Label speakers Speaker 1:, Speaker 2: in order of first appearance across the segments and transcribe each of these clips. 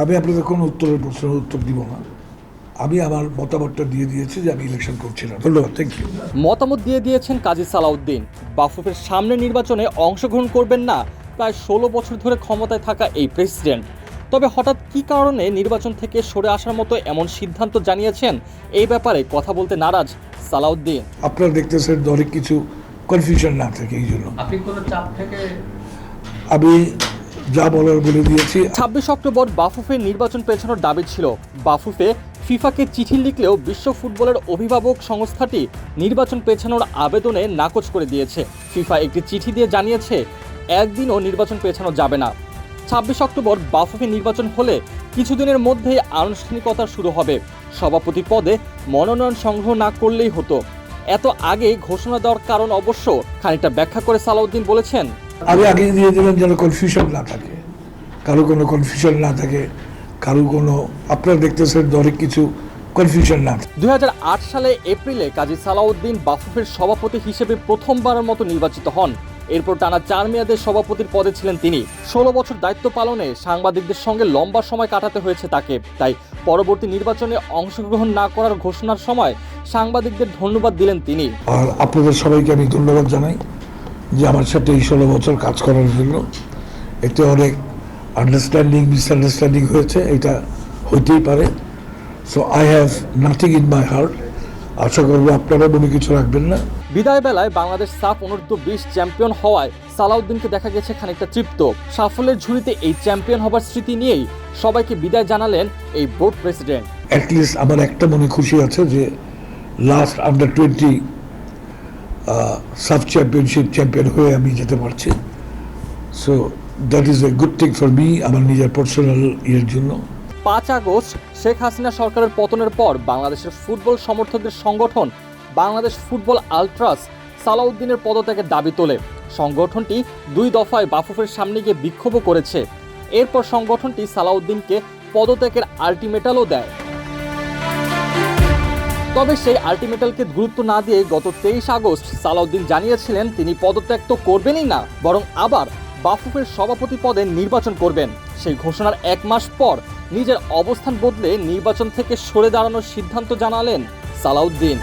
Speaker 1: আমি আপনাদের কোনো উত্তরের প্রশ্নের উত্তর দিব না। আমি আমার মতামতটা দিয়ে দিয়েছি যে আমি ইলেকশন করছি না ধন্যবাদ থ্যাংক ইউ
Speaker 2: মতামত দিয়ে দিয়েছেন কাজী সালাউদ্দিন। বাফুফের সামনে নির্বাচনে অংশগ্রহণ করবেন না প্রায় ষোলো বছর ধরে ক্ষমতায় থাকা এই প্রেসিডেন্ট। তবে হঠাৎ কী কারণে নির্বাচন থেকে সরে আসার মতো এমন সিদ্ধান্ত জানিয়েছেন এই ব্যাপারে কথা বলতে নারাজ সালাউদ্দিন।
Speaker 1: আপনারা দেখতেছেন অনেক কিছু কনফিউশন না থাকে এই জন্য।
Speaker 3: আপনি কোনো চাপ থেকে
Speaker 1: আমি যা বলার বলে দিয়েছি।
Speaker 2: ছাব্বিশ অক্টোবর বাফুফে নির্বাচন পেছানোর দাবি ছিল। বাফুফে ফিফাকে চিঠি লিখলেও বিশ্ব ফুটবলের অভিভাবক সংস্থাটি নির্বাচন পেছানোর আবেদনে নাকচ করে দিয়েছে। ফিফা একটি চিঠি দিয়ে জানিয়েছে, একদিনও নির্বাচন পেছানো যাবে না। ছাব্বিশ অক্টোবর বাফুফে নির্বাচন হলে কিছুদিনের মধ্যেই আনুষ্ঠানিকতা শুরু হবে। সভাপতি পদে মনোনয়ন সংগ্রহ না করলেই হতো। এত আগে ঘোষণা দেওয়ার কারণ অবশ্য খানিকটা ব্যাখ্যা করে সালাউদ্দিন বলেছেন
Speaker 1: আমি আগে দিয়ে দিলাম যেন কনফিউশন না থাকে। কারও কোনো কনফিউশন না থাকে কারও কোনো আপনারা দেখতেছেন দরে কিছু কনফিউশন না থাকে।
Speaker 2: দু হাজার আট সালে এপ্রিলে কাজী সালাউদ্দিন বাফুফের সভাপতি হিসেবে প্রথমবারের মতো নির্বাচিত হন। এরপর টানা চার মেয়াদের সভাপতির পদে ছিলেন তিনি। ষোলো বছর দায়িত্ব পালনে সাংবাদিকদের সঙ্গে লম্বা সময় কাটাতে হয়েছে তাকে। তাই পরবর্তী নির্বাচনে অংশগ্রহণ না করার ঘোষণার সময় সাংবাদিকদের ধন্যবাদ দিলেন তিনি।
Speaker 1: আর আপনাদের সবাইকে আমি ধন্যবাদ জানাই। যে আমার সাথে এই ষোলো বছর কাজ করার জন্য। এতে অনেক আন্ডারস্ট্যান্ডিং মিসআন্ডারস্ট্যান্ডিং হয়েছে এটা হইতেই পারে। So I have nothing in my heart আশা করব আপনারা মনে কিছু রাখবেন না।
Speaker 2: বিদায় বেলায় বাংলাদেশ সাফ অনূর্ধ্ব বিশ চ্যাম্পিয়ন হওয়ায় সালাউদ্দিনকে দেখা গেছে খানিকটা তৃপ্ত। সাফল্যের ঝুড়িতে এই চ্যাম্পিয়ন হবার স্মৃতি নিয়েই সবাইকে বিদায় জানালেন এই বোর্ড প্রেসিডেন্ট।
Speaker 1: অ্যাটলিস্ট আমার একটা মনে খুশি আছে যে last under twenty SAFF championship champion হয়ে আমি যেতে পারছি। So that is a good thing for me আমার নিজের পার্সোনাল ইয়ের জন্য।
Speaker 2: পাঁচ আগস্ট, শেখ হাসিনা সরকারের পতনের পর বাংলাদেশের ফুটবল সমর্থকদের সংগঠন বাংলাদেশ ফুটবল আলট্রাস সালাউদ্দিনের পদত্যাগের দাবি তোলে। সংগঠনটি দুই দফায় বাফুফের সামনে গিয়ে বিক্ষোভও করেছে। এরপর সংগঠনটি সালাউদ্দিনকে পদত্যাগের আলটিমেটালও দেয়। তবে সেই আলটিমেটালকে গুরুত্ব না দিয়ে গত তেইশ আগস্ট সালাউদ্দিন জানিয়েছিলেন তিনি পদত্যাগ তো করবেনই না, বরং আবার বাফুফের সভাপতি পদে নির্বাচন করবেন। সেই ঘোষণার এক মাস পর নিজের অবস্থান বদলে নির্বাচন থেকে সরে দাঁড়ানোর সিদ্ধান্ত জানালেন সালাউদ্দিন।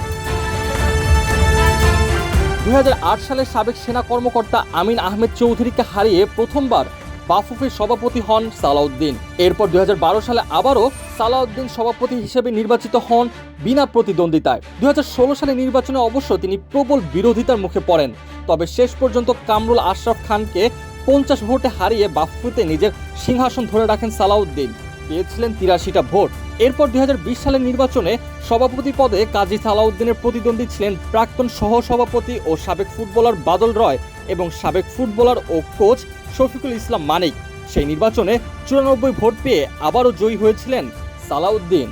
Speaker 2: দু হাজার আট সালে সাবেক সেনা কর্মকর্তা আমিন আহমেদ চৌধুরীকে হারিয়ে প্রথমবার বাফুফের সভাপতি হন সালাউদ্দিন। এরপর দুই হাজার বারো সালে আবারও সালাউদ্দিন সভাপতি হিসেবে নির্বাচিত হন বিনা প্রতিদ্বন্দ্বিতায়। দুই হাজার ষোলো সালে নির্বাচনে অবশ্য তিনি প্রবল বিরোধিতার মুখে পড়েন। তবে শেষ পর্যন্ত কামরুল আশরাফ খানকে পঞ্চাশ ভোটে হারিয়ে বাফুতে নিজের সিংহাসন ধরে রাখেন সালাউদ্দিন। পেয়েছিলেন তিরাশিটা ভোট। এরপর দু হাজার বিশ সালের নির্বাচনে সভাপতি পদে কাজী সালাউদ্দিনের প্রতিদ্বন্দ্বী ছিলেন প্রাক্তন সহসভাপতি ও সাবেক ফুটবলার বাদল রয় এবং সাবেক ফুটবলার ও কোচ শফিকুল ইসলাম মানিক। সেই নির্বাচনে চুরানব্বই ভোট পেয়ে আবারও জয়ী হয়েছিলেন সালাউদ্দিন।